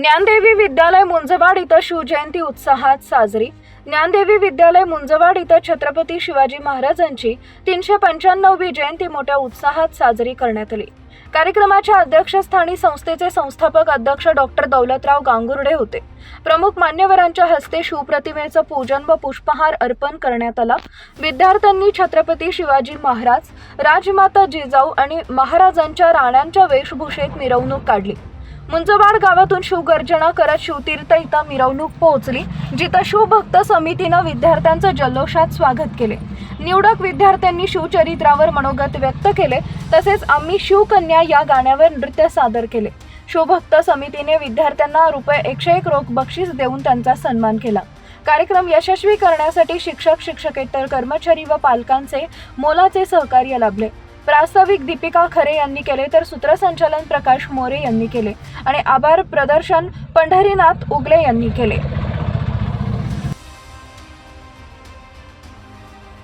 ज्ञानदेवी विद्यालय मुंजवाड इथं शिवजयंती उत्साहात साजरी. ज्ञानदेवी विद्यालय मुंजवाड इथं छत्रपती शिवाजी महाराजांची तीनशे पंच्याण्णववी जयंती मोठ्या उत्साहात साजरी करण्यात आली. कार्यक्रमाच्या अध्यक्षस्थानी संस्थेचे संस्थापक अध्यक्ष डॉक्टर दौलतराव गांगुर्डे होते. प्रमुख मान्यवरांच्या हस्ते शिवप्रतिमेचं पूजन व पुष्पहार अर्पण करण्यात आला. विद्यार्थ्यांनी छत्रपती शिवाजी महाराज राजमाता जिजाऊ आणि महाराजांच्या राण्यांच्या वेशभूषेत मिरवणूक काढली. मुंजवाड गावातून शिवगर्जना करत शिवतीर्थ इथं मिरवणूक पोहोचली जिथं शिवभक्त समितीनं विद्यार्थ्यांचं जल्लोषात स्वागत केले. निवडक विद्यार्थ्यांनी शिवचरित्रावर मनोगत व्यक्त केले तसेच आम्ही शिवकन्या या गाण्यावर नृत्य सादर केले. शिवभक्त समितीने विद्यार्थ्यांना रुपये एकशे एक रोख बक्षीस देऊन त्यांचा सन्मान केला. कार्यक्रम यशस्वी करण्यासाठी शिक्षक शिक्षकेतर कर्मचारी व पालकांचे मोलाचे सहकार्य लाभले. प्रास्ताविक दीपिका खरे यांनी केले तर सूत्रसंचालन प्रकाश मोरे यांनी केले आणि आभार प्रदर्शन पंढरीनाथ उगले यांनी केले.